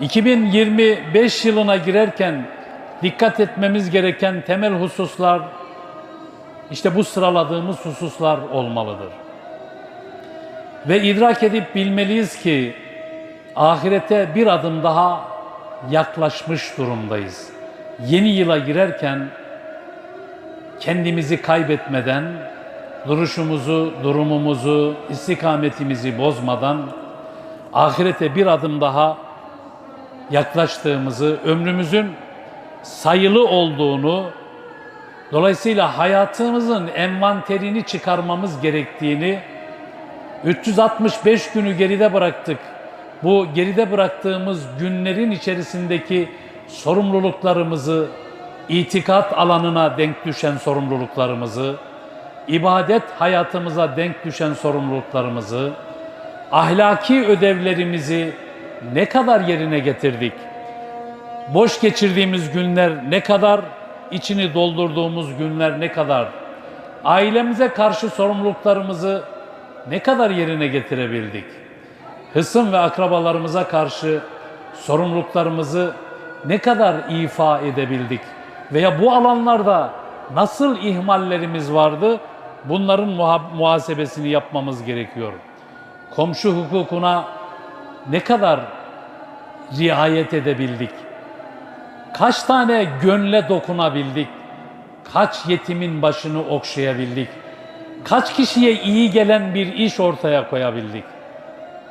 2025 yılına girerken dikkat etmemiz gereken temel hususlar işte bu sıraladığımız hususlar olmalıdır. Ve idrak edip bilmeliyiz ki ahirete bir adım daha yaklaşmış durumdayız. Yeni yıla girerken kendimizi kaybetmeden, duruşumuzu, durumumuzu, istikametimizi bozmadan ahirete bir adım daha yaklaştığımızı, ömrümüzün sayılı olduğunu, dolayısıyla hayatımızın envanterini çıkarmamız gerektiğini 365 günü geride bıraktık. Bu geride bıraktığımız günlerin içerisindeki sorumluluklarımızı, itikat alanına denk düşen sorumluluklarımızı, ibadet hayatımıza denk düşen sorumluluklarımızı, ahlaki ödevlerimizi ne kadar yerine getirdik? Boş geçirdiğimiz günler ne kadar, içini doldurduğumuz günler ne kadar? Ailemize karşı sorumluluklarımızı ne kadar yerine getirebildik? Hısım ve akrabalarımıza karşı sorumluluklarımızı ne kadar ifa edebildik? Veya bu alanlarda nasıl ihmallerimiz vardı? Bunların muha- muhasebesini yapmamız gerekiyor. Komşu hukukuna ne kadar riayet edebildik? Kaç tane gönle dokunabildik? Kaç yetimin başını okşayabildik? Kaç kişiye iyi gelen bir iş ortaya koyabildik?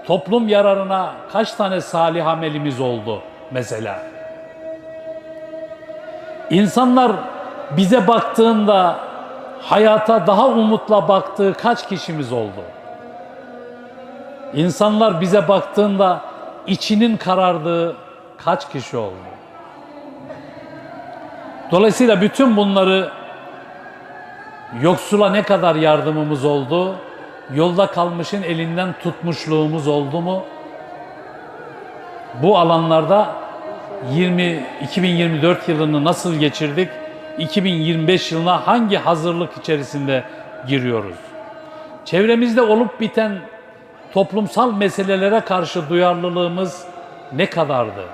Toplum yararına kaç tane salih amelimiz oldu mesela? İnsanlar bize baktığında hayata daha umutla baktığı kaç kişimiz oldu? İnsanlar bize baktığında içinin karardığı kaç kişi oldu? Dolayısıyla bütün bunları yoksula ne kadar yardımımız oldu? Yolda kalmışın elinden tutmuşluğumuz oldu mu? Bu alanlarda 20 2024 yılını nasıl geçirdik? 2025 yılına hangi hazırlık içerisinde giriyoruz? Çevremizde olup biten toplumsal meselelere karşı duyarlılığımız ne kadardı?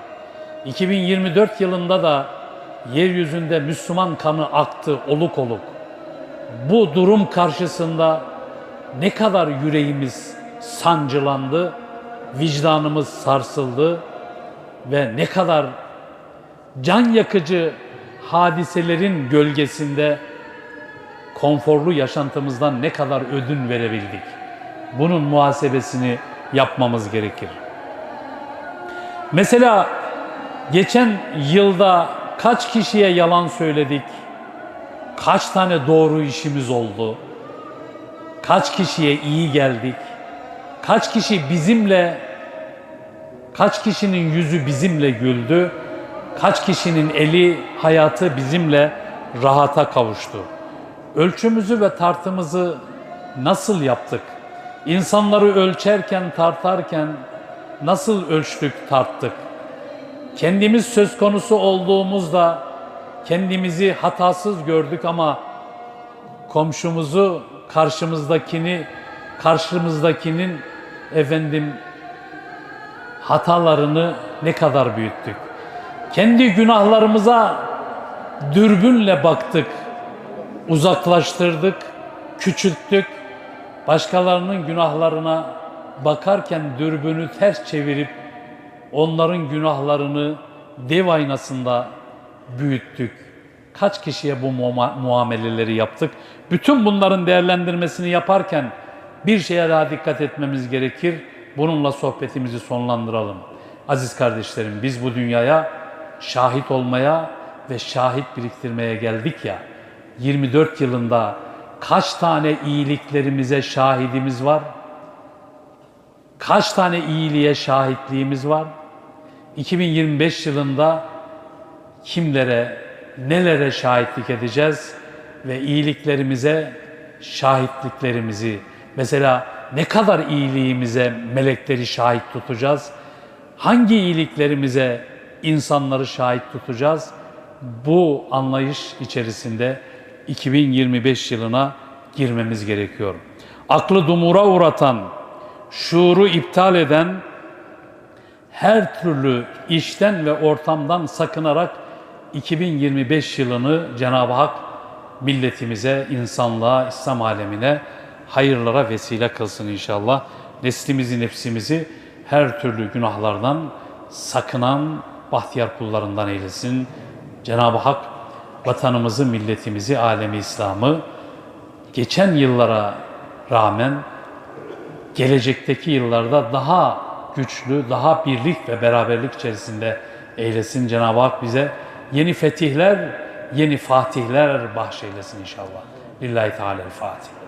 2024 yılında da yeryüzünde Müslüman kanı aktı oluk oluk. Bu durum karşısında ne kadar yüreğimiz sancılandı, vicdanımız sarsıldı ve ne kadar can yakıcı hadiselerin gölgesinde konforlu yaşantımızdan ne kadar ödün verebildik. Bunun muhasebesini yapmamız gerekir. Mesela geçen yılda kaç kişiye yalan söyledik? Kaç tane doğru işimiz oldu? Kaç kişiye iyi geldik? Kaç kişi bizimle kaç kişinin yüzü bizimle güldü? Kaç kişinin eli, hayatı bizimle rahata kavuştu? Ölçümüzü ve tartımızı nasıl yaptık? İnsanları ölçerken, tartarken nasıl ölçtük, tarttık? Kendimiz söz konusu olduğumuzda kendimizi hatasız gördük ama komşumuzu, karşımızdakini, karşımızdakinin efendim hatalarını ne kadar büyüttük. Kendi günahlarımıza dürbünle baktık, uzaklaştırdık, küçülttük. Başkalarının günahlarına bakarken dürbünü ters çevirip onların günahlarını dev aynasında büyüttük. Kaç kişiye bu muameleleri yaptık? Bütün bunların değerlendirmesini yaparken bir şeye daha dikkat etmemiz gerekir. Bununla sohbetimizi sonlandıralım. Aziz kardeşlerim biz bu dünyaya şahit olmaya ve şahit biriktirmeye geldik ya. 24 yılında kaç tane iyiliklerimize şahidimiz var? Kaç tane iyiliğe şahitliğimiz var? 2025 yılında kimlere, nelere şahitlik edeceğiz ve iyiliklerimize şahitliklerimizi mesela ne kadar iyiliğimize melekleri şahit tutacağız? Hangi iyiliklerimize insanları şahit tutacağız? Bu anlayış içerisinde 2025 yılına girmemiz gerekiyor. Aklı dumura uğratan, şuuru iptal eden her türlü işten ve ortamdan sakınarak 2025 yılını Cenab-ı Hak milletimize, insanlığa, İslam alemine hayırlara vesile kılsın inşallah. Neslimizi, nefsimizi her türlü günahlardan sakınan bahtiyar kullarından eylesin. Cenab-ı Hak vatanımızı, milletimizi, alemi İslam'ı geçen yıllara rağmen gelecekteki yıllarda daha güçlü, daha birlik ve beraberlik içerisinde eylesin. Cenab-ı Hak bize yeni fetihler, yeni fatihler bahşeylesin inşallah. Lillahi Teala'l-Fatiha.